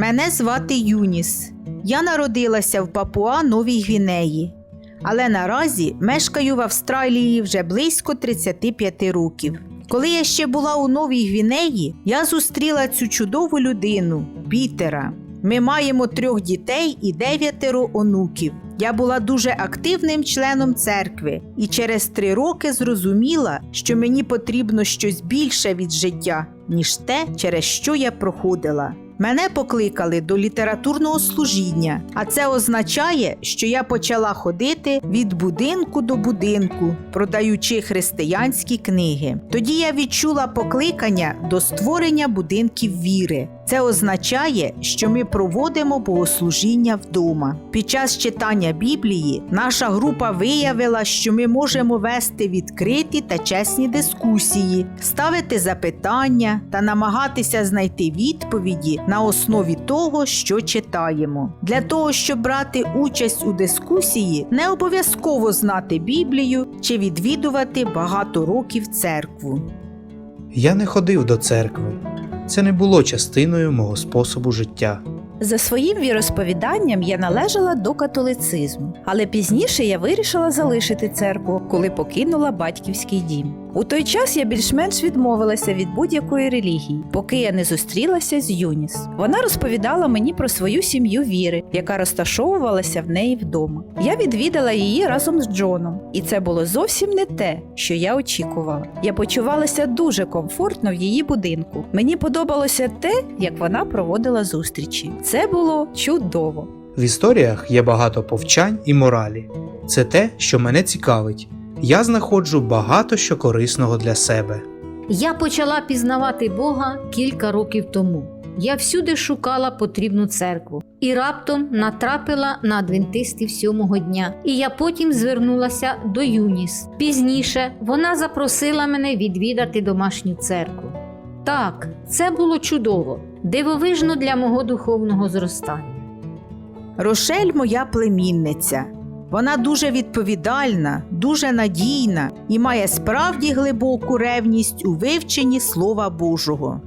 Мене звати Юніс. Я народилася в Папуа Новій Гвінеї, але наразі мешкаю в Австралії вже близько 35 років. Коли я ще була у Новій Гвінеї, я зустріла цю чудову людину Пітера. Ми маємо трьох дітей і дев'ятеро онуків. Я була дуже активним членом церкви і через три роки зрозуміла, що мені потрібно щось більше від життя, ніж те, через що я проходила. Мене покликали до літературного служіння, а це означає, що я почала ходити від будинку до будинку, продаючи християнські книги. Тоді я відчула покликання до створення будинків віри. Це означає, що ми проводимо богослужіння вдома. Під час читання Біблії наша група виявила, що ми можемо вести відкриті та чесні дискусії, ставити запитання та намагатися знайти відповіді на основі того, що читаємо. Для того, щоб брати участь у дискусії, не обов'язково знати Біблію чи відвідувати багато років церкву. Я не ходив до церкви. Це не було частиною мого способу життя. За своїм віросповіданням я належала до католицизму, але пізніше я вирішила залишити церкву, коли покинула батьківський дім. У той час я більш-менш відмовилася від будь-якої релігії, поки я не зустрілася з Юніс. Вона розповідала мені про свою сім'ю віри, яка розташовувалася в неї вдома. Я відвідала її разом з Джоном, і це було зовсім не те, що я очікувала. Я почувалася дуже комфортно в її будинку. Мені подобалося те, як вона проводила зустрічі. Це було чудово. В історіях є багато повчань і моралі. Це те, що мене цікавить. Я знаходжу багато що корисного для себе. Я почала пізнавати Бога кілька років тому. Я всюди шукала потрібну церкву і раптом натрапила на адвентистів сьомого дня. І я потім звернулася до Юніс. Пізніше вона запросила мене відвідати домашню церкву. Так, це було чудово, дивовижно для мого духовного зростання. Рошель моя племінниця. Вона дуже відповідальна, дуже надійна і має справді глибоку ревність у вивченні Слова Божого.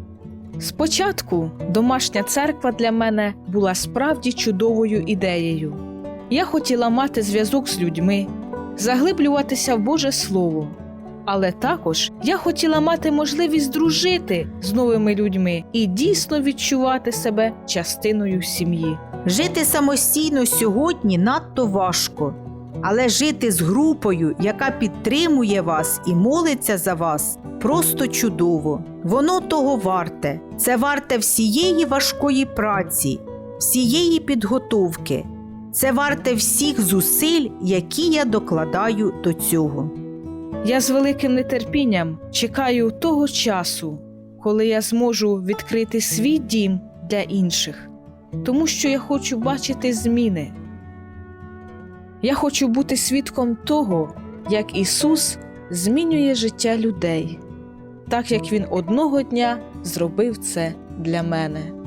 Спочатку домашня церква для мене була справді чудовою ідеєю. Я хотіла мати зв'язок з людьми, заглиблюватися в Боже Слово. Але також я хотіла мати можливість дружити з новими людьми і дійсно відчувати себе частиною сім'ї. Жити самостійно сьогодні надто важко, але жити з групою, яка підтримує вас і молиться за вас, просто чудово. Воно того варте. Це варте всієї важкої праці, всієї підготовки. Це варте всіх зусиль, які я докладаю до цього. Я з великим нетерпінням чекаю того часу, коли я зможу відкрити свій дім для інших, тому що я хочу бачити зміни. Я хочу бути свідком того, як Ісус змінює життя людей, так як Він одного дня зробив це для мене.